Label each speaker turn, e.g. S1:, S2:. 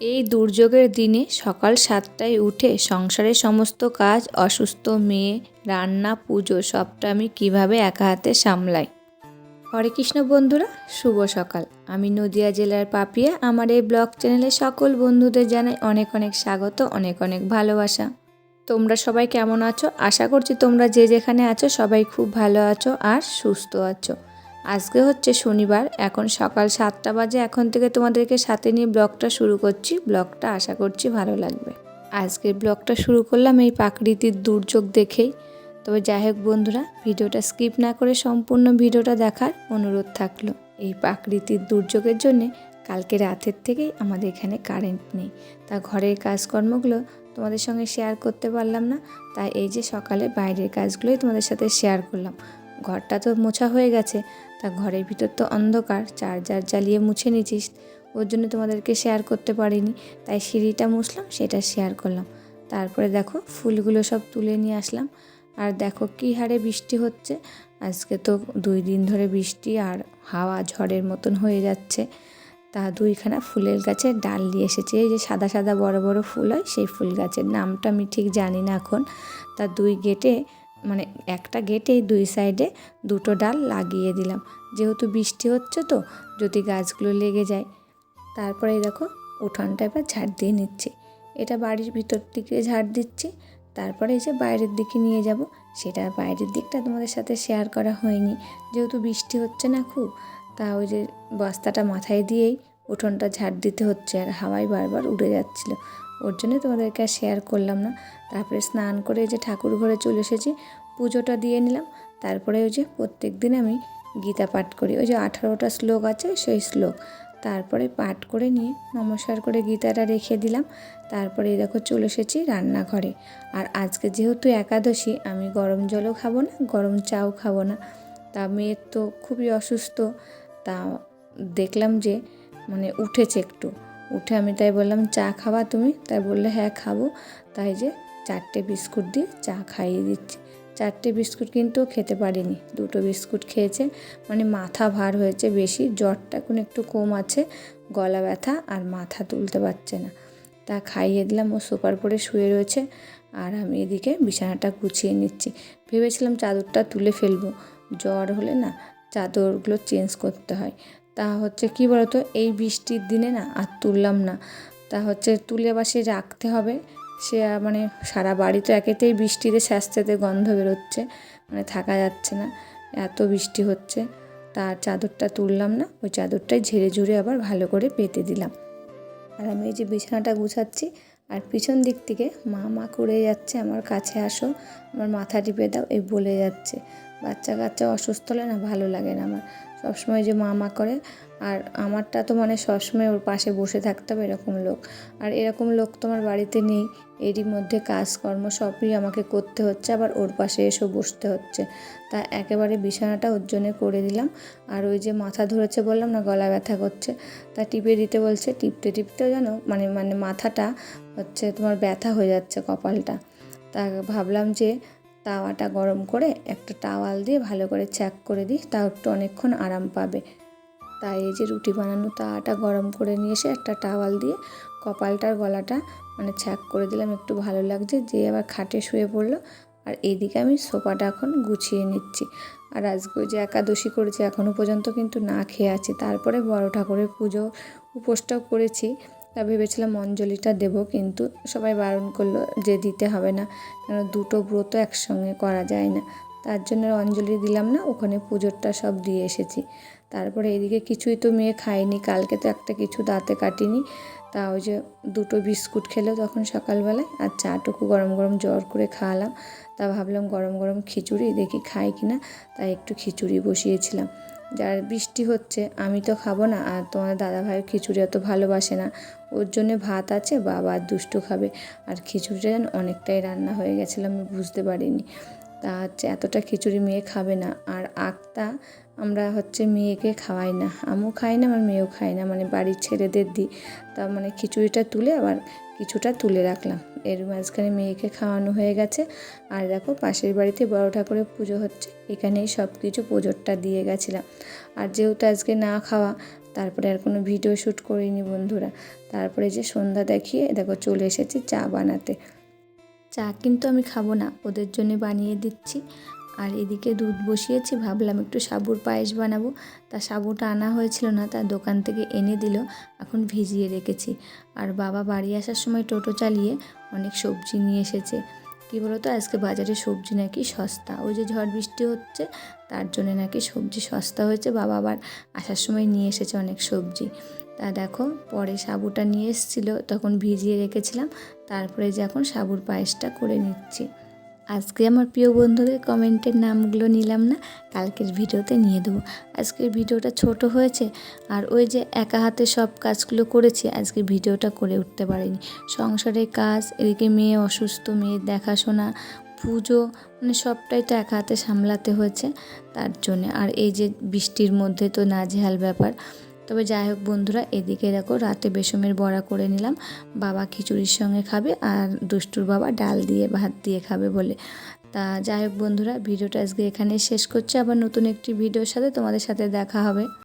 S1: দুর্যোগের দিনে সকাল সাতটায় উঠে সংসারের সমস্ত কাজ, অসুস্থ মেয়ে, রান্না, পুজো সবটা আমি কীভাবে একা হাতে সামলাই? হরে কৃষ্ণ বন্ধুরা, শুভ সকাল। আমি নদিয়া জেলার পাপিয়া। আমার এই ব্লগ চ্যানেলে সকল বন্ধুদের জানাই অনেক অনেক স্বাগত, অনেক অনেক ভালোবাসা। তোমরা সবাই কেমন আছো? আশা করছি তোমরা যে যেখানে আছো সবাই খুব ভালো আছো আর সুস্থ আছো। আজকে হচ্ছে শনিবার, এখন সকাল সাতটা বাজে, এখন থেকে তোমাদেরকে সাথে নিয়ে ব্লগটা শুরু করছি। ব্লগটা আশা করছি ভালো লাগবে। আজকের ব্লগটা শুরু করলাম এই প্রাকৃতিক দুর্যোগ দেখেই। তবে যাই হোক বন্ধুরা, ভিডিওটা স্কিপ না করে সম্পূর্ণ ভিডিওটা দেখার অনুরোধ থাকল। এই প্রাকৃতিক দুর্যোগের জন্যে কালকে রাতের থেকেই আমাদের এখানে কারেন্ট নেই। তা ঘরের কাজকর্মগুলো তোমাদের সঙ্গে শেয়ার করতে পারলাম না। তাই এই যে সকালে বাইরের কাজগুলোই তোমাদের সাথে শেয়ার করলাম। ঘরটা তো মোছা হয়ে গেছে, তা ঘরের ভিতর তো অন্ধকার, চার্জার জ্বালিয়ে মুছে নিয়েছিস। ওর জন্য তোমাদেরকে শেয়ার করতে পারিনি, তাই সিঁড়িটা মুছলাম, সেটা শেয়ার করলাম। তারপরে দেখো ফুলগুলো সব তুলে নিয়ে আসলাম। আর দেখো কী হারে বৃষ্টি হচ্ছে, আজকে তো দুই দিন ধরে বৃষ্টি আর হাওয়া ঝড়ের মতন হয়ে যাচ্ছে। তা দুইখানা ফুলের গাছের ডাল নিয়ে এসেছে, এই যে সাদা সাদা বড় বড় ফুল হয়, সেই ফুল গাছের নামটা আমি ঠিক জানি না এখন। তা দুই গেটে মানে একটা গেটে দুই সাইডে দুটো ডাল লাগিয়ে দিলাম। যেহেতু বৃষ্টি হচ্ছে তো, যদি গাছগুলো লেগে যায়। তারপরে দেখো, উঠোনটা এবার ঝাড় দিয়ে নিচ্ছি। এটা বাড়ির ভিতর দিকে ঝাড় দিচ্ছি। তারপরে এই যে বাইরের দিকে নিয়ে যাব। সেটা বাইরের দিকটা তোমাদের সাথে শেয়ার করা হয়নি। যেহেতু বৃষ্টি হচ্ছে না খুব, তা ওই যে বস্তাটা মাথায় দিয়েই উঠোনটা ঝাড় দিতে হচ্ছে আর হাওয়ায় বারবার উড়ে যাচ্ছিল। ওর জন্য তোমাদেরকে আর শেয়ার করলাম না। তারপরে স্নান করে যে ঠাকুর ঘরে চলে এসেছি, পুজোটা দিয়ে নিলাম। তারপরে ওই যে প্রত্যেক দিন আমি গীতা পাঠ করি। ওই যে আঠারোটা শ্লোক আছে, সেই শ্লোক। তারপরে পাঠ করে নিয়ে নমস্কার করে গীতাটা রেখে দিলাম। তারপরে দেখো চলে এসেছি রান্নাঘরে। আর আজকে যেহেতু একাদশী, আমি গরম জলও খাব না, গরম চাও খাব না। তা মেয়ের তো খুবই অসুস্থ। তা দেখলাম যে মানে উঠেছে একটু। উঠে আমি তাই বললাম, চা খাবা তুমি? তাই বললে হ্যাঁ খাব। তাই যে চারটে বিস্কুট দিয়ে চা খাইয়ে দিচ্ছি। চারটে বিস্কুট কিন্তু খেতে পারিনি, দুটো বিস্কুট খেয়েছে। মানে মাথা ভার হয়েছে বেশি, জ্বরটা এখন একটু কম আছে, গলা ব্যথা আর মাথা তুলতে পারছে না। তা খাইয়ে দিলাম, ও সুপার পরে শুয়ে রয়েছে আর আমি এদিকে বিছানাটা গুছিয়ে নিচ্ছি। ভেবেছিলাম চাদরটা তুলে ফেলব, জ্বর হলে না চাদরগুলো চেঞ্জ করতে হয়। তা হচ্ছে কি বলতো, এই বৃষ্টির দিনে না আর তুললাম না। তা হচ্ছে তুলে বাসে রাখতে হবে। সে মানে সারা বাড়ি তো একেতেই বৃষ্টিতে স্যাঁচতে গন্ধ বেরোচ্ছে মানে থাকা যাচ্ছে না, এত বৃষ্টি হচ্ছে। তার চাদরটা তুললাম না, ওই চাদরটাই ঝেড়ে ঝুড়ে আবার ভালো করে পেতে দিলাম। আর আমি এই যে বিছানাটা গুছাচ্ছি, আর পিছন দিক থেকে মা মা করে যাচ্ছে, আমার কাছে আসো, আমার মাথা টিপে দাও, এই বলে যাচ্ছে। বাচ্চা কাচ্চা অসুস্থ হলে না ভালো লাগে না আমার। সবসময় যে মা মা করে। আর আমারটা তো মানে সবসময় ওর পাশে বসে থাকতে হবে এরকম লোক। আর এরকম লোক তোমার বাড়িতে নেই। এরই মধ্যে কাজকর্ম সবই আমাকে করতে হচ্ছে, আবার ওর পাশে এসেও বসতে হচ্ছে। তা একেবারে বিছানাটা ওর জন্য করে দিলাম। আর ওই যে মাথা ধরেছে বললাম না, গলা ব্যথা করছে। তা টিপে দিতে বলছে, টিপতে টিপতেও জানো মানে মানে মাথাটা হচ্ছে তোমার ব্যথা হয়ে যাচ্ছে কপালটা। তা ভাবলাম যে তাওয়াটা গরম করে একটা টাওয়াল দিয়ে ভালো করে চ্যাক করে দিই, তাও একটু অনেকক্ষণ আরাম পাবে। তাই এই যে রুটি বানানো তাওয়াটা গরম করে নিয়ে এসে একটা টাওয়াল দিয়ে কপালটার গলাটা মানে ছ্যাক করে দিলাম, একটু ভালো লাগছে যে আবার খাটে শুয়ে পড়ল। আর এইদিকে আমি সোফাটা এখন গুছিয়ে নিচ্ছি। আর আজকে যে একাদশী করেছি এখনও পর্যন্ত কিন্তু না খেয়ে আছি। তারপরে বড় ঠাকুরের পুজো উপোসটাও করেছি। তা ভেবেছিলাম অঞ্জলিটা দেব, কিন্তু সবাই বারণ করল যে দিতে হবে না। কেন দুটো ব্রত একসঙ্গে করা যায় না। তার জন্য অঞ্জলি দিলাম না, ওখানে পুজোরটা সব দিয়ে এসেছি। তারপরে এদিকে কিছুই তো মেয়ে খায়নি, কালকে তো একটা কিছু দাঁতে কাটিনি। তা ওই যে দুটো বিস্কুট খেলো তখন সকালবেলায়, আর চাটুকু গরম গরম জ্বর করে খাওয়ালাম। তা ভাবলাম গরম গরম খিচুড়ি, দেখি খাই কি না তাই একটু খিচুড়ি বসিয়েছিলাম। যার বৃষ্টি হচ্ছে, আমি তো খাব না আর তোমার দাদাভাইয়ের খিচুড়ি অত ভালোবাসে না। ওর জন্য ভাত আছে, বাবা আর দুষ্টু খাবে। আর খিচুড়িটা যেন অনেকটাই রান্না হয়ে গেছিল, আমি বুঝতে পারিনি। তা হচ্ছে এতটা খিচুড়ি মেয়ে খাবে না। আর আখটা আমরা হচ্ছে মেয়েকে খাওয়াই না। আমিও খাই না, আমার মেয়েও খাই না। মানে বাড়ির ছেলেদের দিই। তা মানে খিচুড়িটা তুলে আবার কিছুটা তুলে রাখলাম। এর মাঝখানে মেয়েকে খাওয়ানো হয়ে গেছে। আর দেখো, পাশের বাড়িতে বড় ঠাকুরের পুজো হচ্ছে। এখানেই সব কিছু পুজোরটা দিয়ে গেছিলাম। আর যেহেতু আজকে না খাওয়া, তারপরে আর কোনো ভিডিও শ্যুট করিনি বন্ধুরা। তারপরে যে সন্ধ্যা দেখিয়ে, দেখো, চলে এসেছি চা বানাতে। চা কিন্তু আমি খাব না, ওদের জন্য বানিয়ে দিচ্ছি। আর এদিকে দুধ বসিয়েছি, ভাবলাম একটু সাবুর পায়েস বানাবো। তা সাবুটা আনা হয়েছিল না তার দোকান থেকে এনে দিল, এখন ভিজিয়ে রেখেছি। আর বাবা বাড়ি আসার সময় টোটো চালিয়ে অনেক সবজি নিয়ে এসেছে। কী বলতো, আজকে বাজারে সবজি নাকি সস্তা, ওই যে ঝড় বৃষ্টি হচ্ছে, তার জন্য নাকি সবজি সস্তা হয়েছে। বাবা আবার আসার সময় নিয়ে এসেছে অনেক সবজি। তা দেখো, পরে সাবুটা নিয়ে এসেছিল, তখন ভিজিয়ে রেখেছিলাম, তারপরে যে এখন সাবুর পায়েসটা করে নিচ্ছি। আজকে আমার প্রিয় বন্ধুদের কমেন্টের নামগুলো নিলাম না, কালকের ভিডিওতে নিয়ে দেবো। আজকের ভিডিওটা ছোট হয়েছে আর ওই যে একা হাতে সব কাজগুলো করেছি আজকে ভিডিওটা করে উঠতে পারিনি। সংসারের কাজ, এদিকে মেয়ে অসুস্থ, মেয়ের দেখাশোনা, পুজো মানে সবটাই তো একা হাতে সামলাতে হয়েছে তার জন্যে। আর এই যে বৃষ্টির মধ্যে তো নাজেহাল ব্যাপার তবে যাই হোক বন্ধুরা, এদিকে দেখো রাতে বেসমের বড়া করে নিলাম। বাবা খিচুড়ির সঙ্গে খাবে আর দুষ্টুর বাবা ডাল দিয়ে ভাত দিয়ে খাবে বলে। তা যাই হোক বন্ধুরা, ভিডিওটা আজকে এখানে শেষ করছে। আবার নতুন একটি ভিডিওর সাথে তোমাদের সাথে দেখা হবে।